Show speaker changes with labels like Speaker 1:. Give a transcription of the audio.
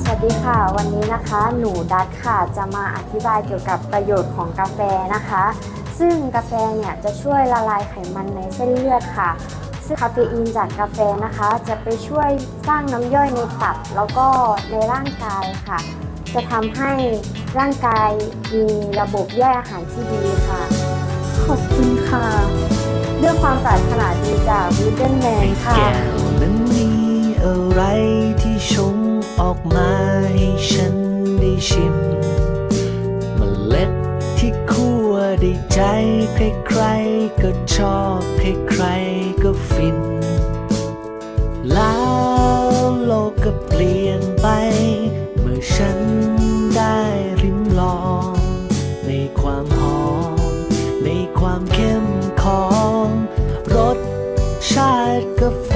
Speaker 1: สวัสดีค่ะ วันนี้นะคะหนูดัตค่ะจะมาอธิบายเกี่ยวกับประโยชน์ของกาแฟนะคะ ซึ่งกาแฟเนี่ยจะช่วยละลายไขมันในเส้นเลือดค่ะ ซึ่งคาเฟอีนจากกาแฟนะคะ จะไปช่วยสร้างน้ำย่อยในตับแล้วก็ในร่างกายค่ะ จะทำให้ร่างกายมีระบบย่อยอาหารที่ดีค่ะ ขอบคุณค่ะด้วยความปรารถนาดีจากวิดเดนแมนค่ะแก้
Speaker 2: วนั้นมีอะไรที่ชงออกมา ให้ฉันได้ชิมมเมล็ดที่คั่วได้ใจ ใครๆก็ชอบใครๆก็ฟิน แล้วโลกก็เปลี่ยนไป เมื่อฉันได้ริมลอง ในความหอม ในความเข้มของ รสชาติกาแฟ